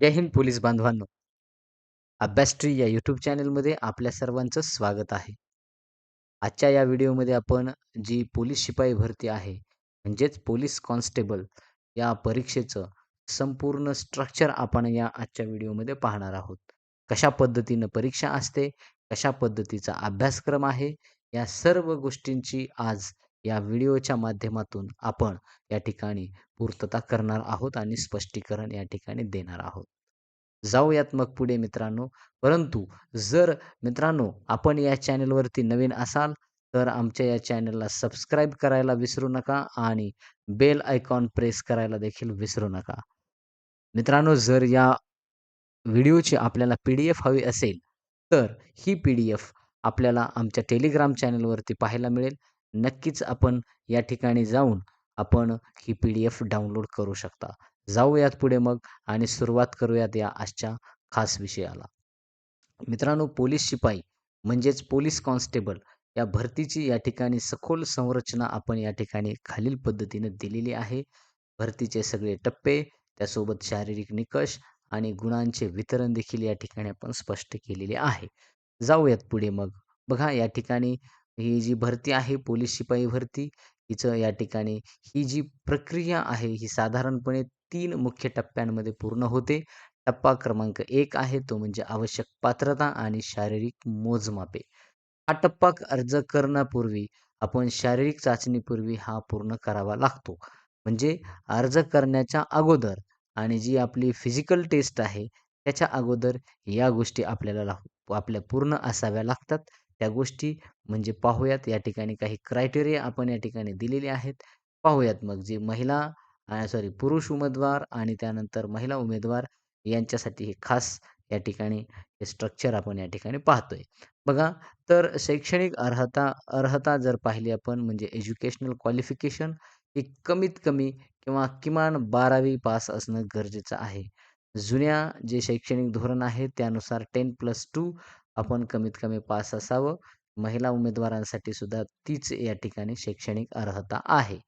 जय Hind police बांधवांनो. अभ्यासट्री या YouTube चॅनलमध्ये आपल्या सर्वांचं स्वागत आहे. आजच्या या व्हिडिओमध्ये आपण जी पोलीस शिपाई भरती आहे म्हणजेच पोलीस कॉन्स्टेबल या परीक्षेचं संपूर्ण स्ट्रक्चर आपण या आजच्या व्हिडिओमध्ये पाहणार आहोत. कशा पद्धतीनं परीक्षा असते कशा पद्धतीचा अभ्यासक्रम आहे या सर्व गोष्टींची आज या व्हिडिओच्या माध्यमातून आपण या ठिकाणी पूर्तता करणार आहोत आणि स्पष्टीकरण या ठिकाणी देणार आहोत. जाऊयात मग पुढे मित्रांनो. परंतु जर मित्रांनो आपण या चॅनलवरती नवीन असाल तर आमच्या या चॅनलला सबस्क्राईब करायला विसरू नका आणि बेल आयकॉन प्रेस करायला देखील विसरू नका. मित्रांनो जर या व्हिडिओची आपल्याला पी डी एफ हवी असेल तर ही पी डी एफ आपल्याला आमच्या टेलिग्राम चॅनलवरती पाहायला मिळेल. नक्कीच आपण या ठिकाणी जाऊन आपण ही पी डी एफ डाउनलोड करू शकता. जाऊयात पुढे मग आणि सुरुवात करूयात या आजच्या खास विषयाला. मित्रांनो पोलीस शिपाई म्हणजेच पोलीस कॉन्स्टेबल या भरतीची या ठिकाणी सखोल संरचना आपण या ठिकाणी खालील पद्धतीने दिलेली आहे. भरतीचे सगळे टप्पे त्यासोबत शारीरिक निकष आणि गुणांचे वितरण देखील या ठिकाणी आपण स्पष्ट केलेले आहे. जाऊयात पुढे मग. बघा या ठिकाणी ही जी भरती आहे पोलीस शिपाई भरती हिचं या ठिकाणी ही जी प्रक्रिया आहे ही साधारणपणे तीन मुख्य टप्प्यांमध्ये पूर्ण होते. टप्पा क्रमांक एक आहे तो म्हणजे आवश्यक पात्रता आणि शारीरिक मोजमापे. हा टप्पा अर्ज करण्यापूर्वी आपण शारीरिक चाचणीपूर्वी हा पूर्ण करावा लागतो. म्हणजे अर्ज करण्याच्या अगोदर आणि जी आपली फिजिकल टेस्ट आहे त्याच्या अगोदर या गोष्टी आपल्याला आपल्या पूर्ण असाव्या लागतात. त्या गोष्टी म्हणजे पाहूयात. या ठिकाणी काही क्रायटेरिया आपण या ठिकाणी दिलेले आहेत. पाहूयात मग जे महिला सॉरी पुरुष उमेदवार आणि त्यानंतर महिला उमेदवार यांच्यासाठी हे खास या ठिकाणी हे स्ट्रक्चर आपण या ठिकाणी पाहतोय. बघा तर शैक्षणिक अर्हता अर्हता जर पाहिली आपण म्हणजे एज्युकेशनल क्वालिफिकेशन ही कमीत कमी किंवा किमान बारावी पास असणं गरजेचं आहे. जुन्या जे शैक्षणिक धोरण आहे त्यानुसार टेन प्लस टू आपण कमीत कमी पास असावं. महिला उमेदवारांसाठी सुद्धा तीच या ठिकाणी शैक्षणिक अर्हता आहे.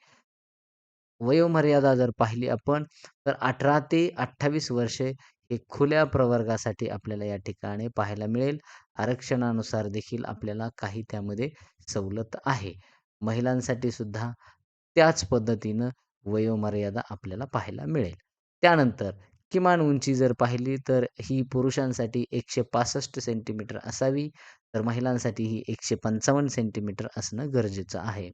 वयोमर्यादा जर पाहिली आपण तर अठरा ते अठ्ठावीस वर्षे हे खुल्या प्रवर्गासाठी आपल्याला या ठिकाणी पाहायला मिळेल. आरक्षणानुसार देखील आपल्याला काही त्यामध्ये सवलत आहे. महिलांसाठी सुद्धा त्याच पद्धतीनं वयोमर्यादा आपल्याला पाहायला मिळेल. त्यानंतर किमान उंची जर पाहिली तर ही पुरुषांसाठी एकशे पासष्ट सेंटीमीटर असावी तर महिलांसाठी ही एकशे पंचावन्न सेंटीमीटर असणं गरजेचं आहे.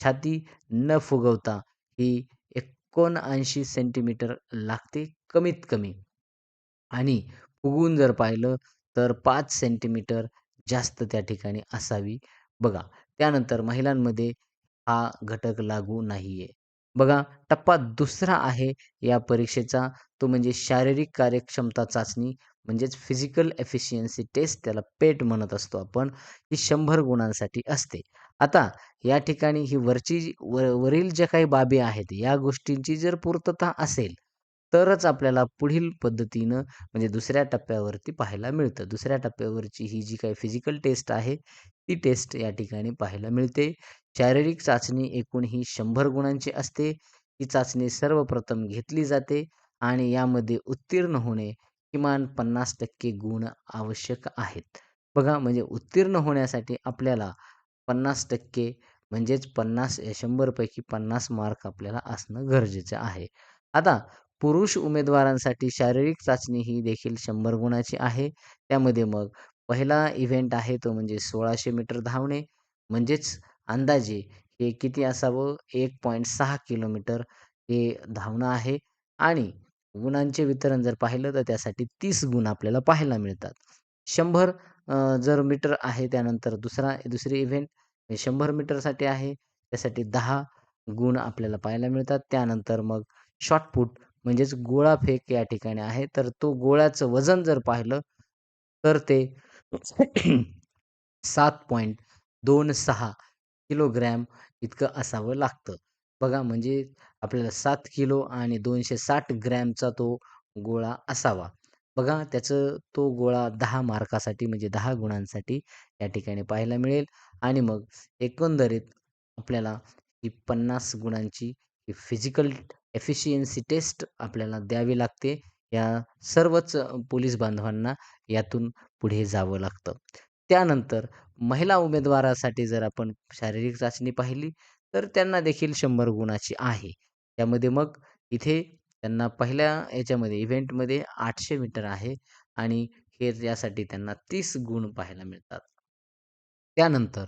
छाती न फुगवता ही एकोणऐंशी सेंटीमीटर लागते कमीत कमी. आणि फुगून जर पाहिलं तर पाच सेंटीमीटर जास्त त्या ठिकाणी असावी. बघा त्यानंतर महिलांमध्ये हा घटक लागू नाही आहे बघा टप्पा दुसरा आहे या परीक्षेचा. तो म्हणजे शारीरिक कार्यक्षमता चाचणी म्हणजेच फिजिकल एफिशियन्सी टेस्ट त्याला पेट म्हणत असतो आपण ही शंभर गुणांसाठी असते. आता या ठिकाणी ही वरची व वरील ज्या काही बाबी आहेत या गोष्टींची जर पूर्तता असेल तरच आपल्याला पुढील पद्धतीनं म्हणजे दुसऱ्या टप्प्यावरती पाहायला मिळतं. दुसऱ्या टप्प्यावरची ही जी काही फिजिकल टेस्ट आहे ती टेस्ट या ठिकाणी पाहायला मिळते. शारीरिक चाचणी एकूण ही शंभर गुणांची असते. ही चाचणी सर्वप्रथम घेतली जाते आणि यामध्ये उत्तीर्ण होणे किमान पन्नास टक्के गुण आवश्यक आहेत. बघा म्हणजे उत्तीर्ण होण्यासाठी आपल्याला पन्नास टक्के म्हणजेच पन्नास शंभरपैकी पन्नास मार्क आपल्याला असणं गरजेचं आहे. आता पुरुष उमेदवारांसाठी शारीरिक चाचणी ही देखील शंभर गुणाची आहे. त्यामध्ये मग पहिला इव्हेंट आहे तो म्हणजे सोळाशे मीटर धावणे. म्हणजेच अंदाजे हे किती असावं? एक पॉईंट सहा किलोमीटर हे धावणं आहे. आणि गुणांचे वितरण जर पाहिलं तर त्यासाठी तीस गुण आपल्याला पाहायला मिळतात. शंभर जर मीटर आहे त्यानंतर दुसरा दुसरी इव्हेंट शंभर मीटरसाठी आहे. त्यासाठी दहा गुण आपल्याला पाहायला मिळतात. त्यानंतर मग शॉर्टपुट म्हणजेच गोळा फेक या ठिकाणी आहे. तर तो गोळ्याचं वजन जर पाहिलं तर ते सात पॉईंट दोन सहा किलोग्रॅम इतकं असावं लागतं. बघा म्हणजे आपल्याला सात किलो आणि दोनशे साठ ग्रॅमचा तो गोळा असावा. बघा त्याचं तो गोळा दहा मार्कासाठी म्हणजे दहा गुणांसाठी या ठिकाणी पाहायला मिळेल. आणि मग एकंदरीत आपल्याला ही पन्नास गुणांची ही फिजिकल एफिशियन्सी टेस्ट आपल्याला द्यावी लागते या सर्वच पोलीस बांधवांना यातून पुढे जावं लागतं. त्यानंतर महिला उमेदवारासाठी जर आपण शारीरिक चाचणी पाहिली, तर त्यांना देखील शंभर गुणाची आहे. त्यामध्ये मग इथे त्यांना पहिल्या याच्यामध्ये इव्हेंटमध्ये आठशे मीटर आहे आणि हे यासाठी त्यांना तीस गुण पाहायला मिळतात. त्यानंतर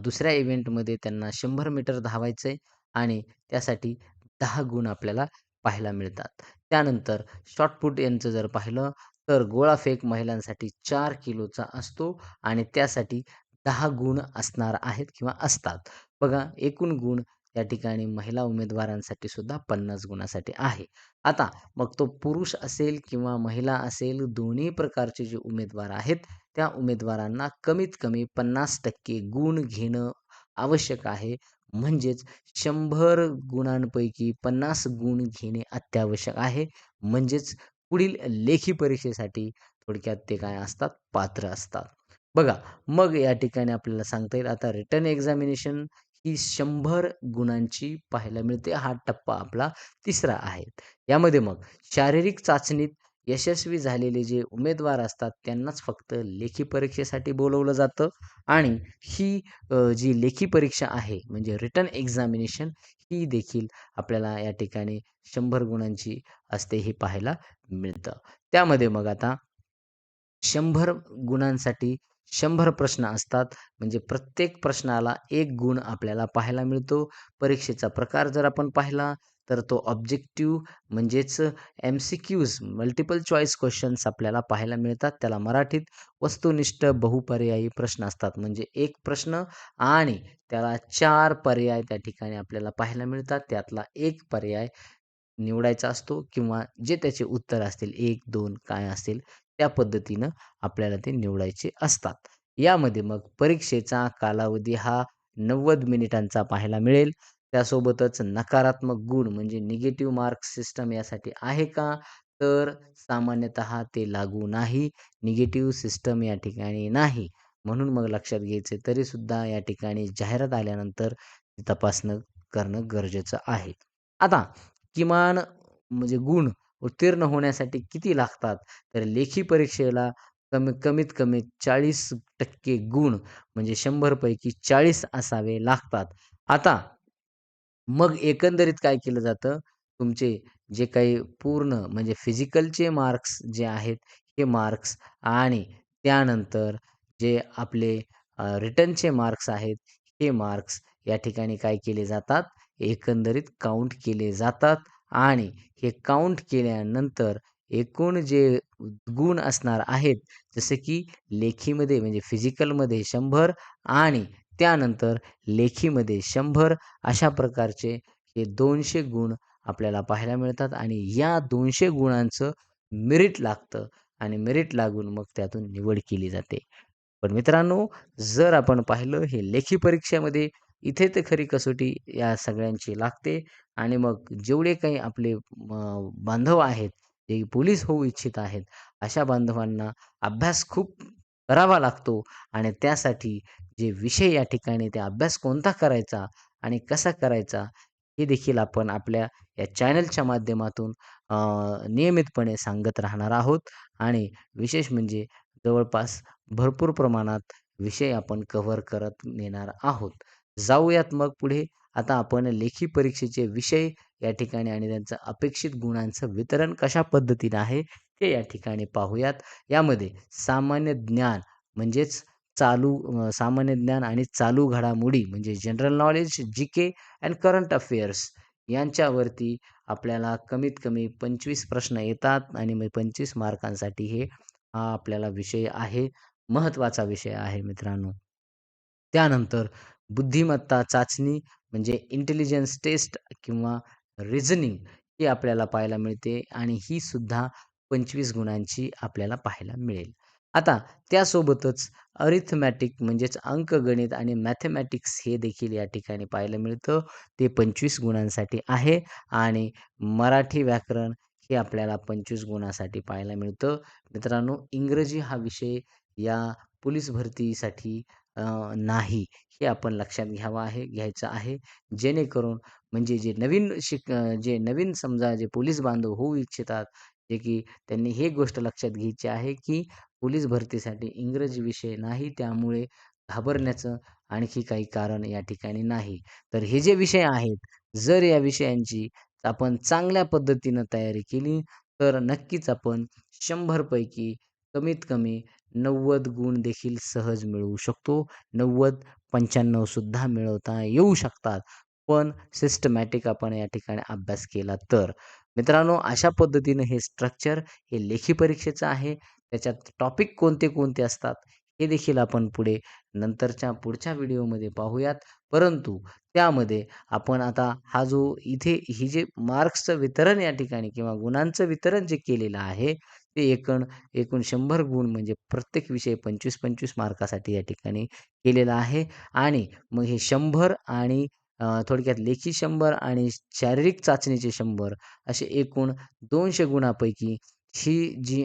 दुसऱ्या इव्हेंटमध्ये त्यांना शंभर मीटर धावायचं आहे आणि त्यासाठी दहा गुण आपल्याला पाहायला मिळतात. त्यानंतर शॉटपुट यांचं जर पाहिलं, तर गोळाफेक महिलांसाठी चार किलोचा असतो आणि त्यासाठी दहा गुण असणार आहेत किंवा असतात. बघा एकूण गुण त्या ठिकाणी महिला उमेदवारांसाठी सुद्धा 50 गुणासाठी आहे. आता मग तो पुरुष असेल किंवा महिला असेल, दोन्ही प्रकारचे जे उमेदवार आहेत, त्या उमेदवारांना कमीत कमी 50% गुण घेणं आवश्यक आहे. म्हणजेच शंभर गुणांपैकी 50 गुण घेणे अत्यावश्यक आहे. म्हणजेच पुढील लेखी परीक्षेसाठी थोडक्यात ते काय असतात, पात्र असतात. बघा, मग या ठिकाणी आपल्याला सांगता येईल आता रिटर्न एक्झामिनेशन ही शंभर गुणांची पाहायला मिळते. हा टप्पा आपला तिसरा आहे. यामध्ये मग शारीरिक चाचणीत यशस्वी झालेले जे उमेदवार असतात, त्यांनाच फक्त लेखी परीक्षेसाठी बोलवलं जातं आणि ही जी लेखी परीक्षा आहे म्हणजे रिटर्न एक्झामिनेशन ही देखील आपल्याला या ठिकाणी शंभर गुणांची असते हे पाहायला मिळतं. त्यामध्ये मग आता शंभर गुणांसाठी शंभर प्रश्न असतात. म्हणजे प्रत्येक प्रश्नाला एक गुण आपल्याला पाहायला मिळतो. परीक्षेचा प्रकार जर आपण पाहिला, तर तो ऑब्जेक्टिव्ह म्हणजेच एम-सी-क्यूज मल्टिपल चॉईस क्वेश्चन्स आपल्याला पाहायला मिळतात. त्याला मराठीत वस्तुनिष्ठ बहुपर्यायी प्रश्न असतात. म्हणजे एक प्रश्न आणि त्याला चार पर्याय त्या ठिकाणी आपल्याला पाहायला मिळतात. त्यातला एक पर्याय निवडायचा असतो किंवा जे त्याचे उत्तर असतील 1, 2 काय असतील त्या पद्धतीनं आपल्याला ते निवडायचे असतात. यामध्ये मग परीक्षेचा कालावधी हा 90 मिनिटांचा पाहायला मिळेल. त्यासोबतच नकारात्मक गुण म्हणजे निगेटिव्ह मार्क सिस्टम यासाठी आहे का? तर सामान्यतः ते लागू नाही. निगेटिव्ह सिस्टम या ठिकाणी नाही. म्हणून मग लक्षात घ्यायचे तरीसुद्धा या ठिकाणी जाहिरात आल्यानंतर तपासणं करणं गरजेचं आहे. आता किमान म्हणजे गुण उत्तीर्ण होण्यासाठी किती लागतात? तर लेखी परीक्षेला कमी कमीत कमी 40% गुण म्हणजे शंभरपैकी चाळीस असावे लागतात. आता मग एकंदरीत काय केलं जातं, तुमचे जे काही पूर्ण म्हणजे फिजिकलचे मार्क्स जे आहेत, हे मार्क्स आणि त्यानंतर जे आपले रिटर्नचे मार्क्स आहेत, हे मार्क्स या ठिकाणी काय केले जातात, एकंदरीत काउंट केले जातात आणि हे काउंट केल्यानंतर एकूण जे गुण असणार आहेत, जसे की लेखीमध्ये म्हणजे फिजिकलमध्ये शंभर आणि त्यानंतर लेखीमध्ये शंभर अशा प्रकारचे हे दोनशे गुण आपल्याला पाहायला मिळतात आणि या दोनशे गुणांचं मेरिट लागतं आणि मेरिट लागून मग त्यातून निवड केली जाते. पण मित्रांनो, जर आपण पाहिलं हे लेखी परीक्षेमध्ये इथे तर खरी कसोटी या सगळ्यांची लागते आणि मग जेवढे काही आपले बांधव आहेत, जे पोलीस होऊ इच्छित आहेत, अशा बांधवांना अभ्यास खूप करावा लागतो आणि त्यासाठी जे विषय या ठिकाणी ते अभ्यास कोणता करायचा आणि कसा करायचा, हे देखील आपण आपल्या या चॅनलच्या माध्यमातून नियमितपणे सांगत राहणार आहोत आणि विशेष म्हणजे जवळपास भरपूर प्रमाणात विषय आपण कव्हर करत नेणार आहोत. जाऊयात मग पुढे. आता आपण लेखी परीक्षेचे विषय या ठिकाणी आणि त्यांचं अपेक्षित गुणांचं वितरण कशा पद्धतीने आहे, ते या ठिकाणी पाहूयात. यामध्ये सामान्य ज्ञान म्हणजेच चालू सामान्य ज्ञान आणि चालू घडामोडी म्हणजे general knowledge, GK and current affairs यांच्यावरती आपल्याला कमीत कमी 25 प्रश्न येतात आणि मग 25 मार्कांसाठी हे हा आपल्याला विषय आहे. महत्त्वाचा विषय आहे मित्रांनो. त्यानंतर बुद्धिमत्ता चाचणी म्हणजे इंटेलिजन्स टेस्ट किंवा रिझनिंग ही आपल्याला पाहायला मिळते आणि ही सुद्धा 25 गुणांची आपल्याला पाहायला मिळेल. आता त्यासोबतच अरिथमॅटिक म्हणजेच अंकगणित आणि मॅथेमॅटिक्स हे देखील या ठिकाणी पाहायला मिळतं. ते 25 गुणांसाठी आहे आणि मराठी व्याकरण हे आपल्याला 25 गुणासाठी पाहायला मिळतं. मित्रांनो, इंग्रजी हा विषय या पोलीस भरतीसाठी नाही, हे आपण लक्षात घ्यावं आहे घ्यायचं आहे. जेणेकरून म्हणजे जे नवीन शिक जे नवीन समजा जे पोलीस बांधव होऊ इच्छितात, जे की त्यांनी हे गोष्ट लक्षात घ्यायची आहे, की पोलीस भरतीसाठी इंग्रजी विषय नाही, त्यामुळे घाबरण्याचं आणखी काही कारण या ठिकाणी नाही. तर हे जे विषय आहेत, जर या विषयांची आपण चांगल्या पद्धतीनं तयारी केली, तर नक्कीच आपण शंभरपैकी कमीत कमी 90 गुण देखील सहज मिळवू शकतो. 90-95 सुद्धा मिळवता येऊ शकतात. पण सिस्टमॅटिक आपण या ठिकाणी अभ्यास केला तर. मित्रांनो, अशा पद्धतीनं हे स्ट्रक्चर हे लेखी परीक्षेचं आहे. त्याच्यात टॉपिक कोणते-कोणते असतात, हे देखील आपण पुढे नंतरच्या पुढच्या व्हिडिओमध्ये पाहूयात. परंतु त्यामध्ये आपण आता हा जो इथे ही जे मार्क्सचं वितरण या ठिकाणी किंवा गुणांचं वितरण जे केलेलं आहे, ते एकूण एकूण शंभर गुण म्हणजे प्रत्येक विषय 25-25 मार्कासाठी या ठिकाणी केलेला आहे आणि मग हे शंभर आणि थोडक्यात लेखी शंभर आणि शारीरिक चाचणीचे शंभर असे एकूण दोनशे गुणापैकी ही जी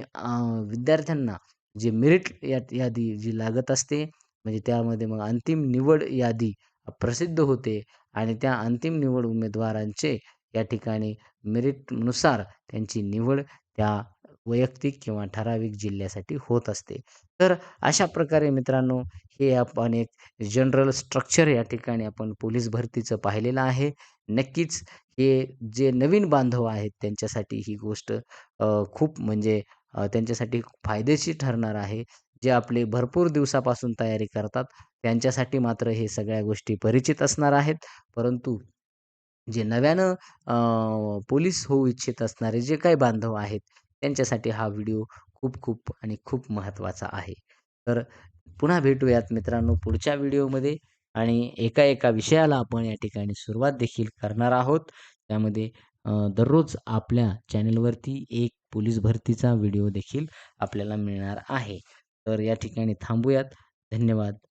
विद्यार्थ्यांना जी मेरिट या यादी जी लागत असते, म्हणजे त्यामध्ये मग अंतिम निवड यादी प्रसिद्ध होते आणि त्या अंतिम निवड उमेदवारांचे या ठिकाणी मेरिटनुसार त्यांची निवड त्या वैयक्तिक किंवा ठराविक जिल्ह्यासाठी होत असते. तर अशा प्रकारे मित्रांनो, हे आपण एक जनरल स्ट्रक्चर या ठिकाणी आपण पोलीस भरतीचं पाहिलेलं आहे. नक्कीच हे जे नवीन बांधव आहेत त्यांच्यासाठी ही गोष्ट खूप म्हणजे त्यांच्यासाठी फायदेशीर ठरणार आहे. जे आपले भरपूर दिवसापासून तयारी करतात, त्यांच्यासाठी मात्र हे सगळ्या गोष्टी परिचित असणार आहेत. परंतु जे नव्यानं पोलीस होऊ इच्छित असणारे जे काही बांधव आहेत, त्यांच्यासाठी हा व्हिडिओ खूप-खूप आणि खूप महत्त्वाचा आहे. तर पुन्हा भेटूयात मित्रांनो पुढच्या व्हिडिओमध्ये आणि एका-एका विषयाला आपण या ठिकाणी सुरुवात देखील करणार आहोत. त्यामध्ये दररोज आपल्या चॅनलवरती एक पोलीस भरतीचा व्हिडिओ देखील आपल्याला मिळणार आहे. तर या ठिकाणी थांबूयात. धन्यवाद.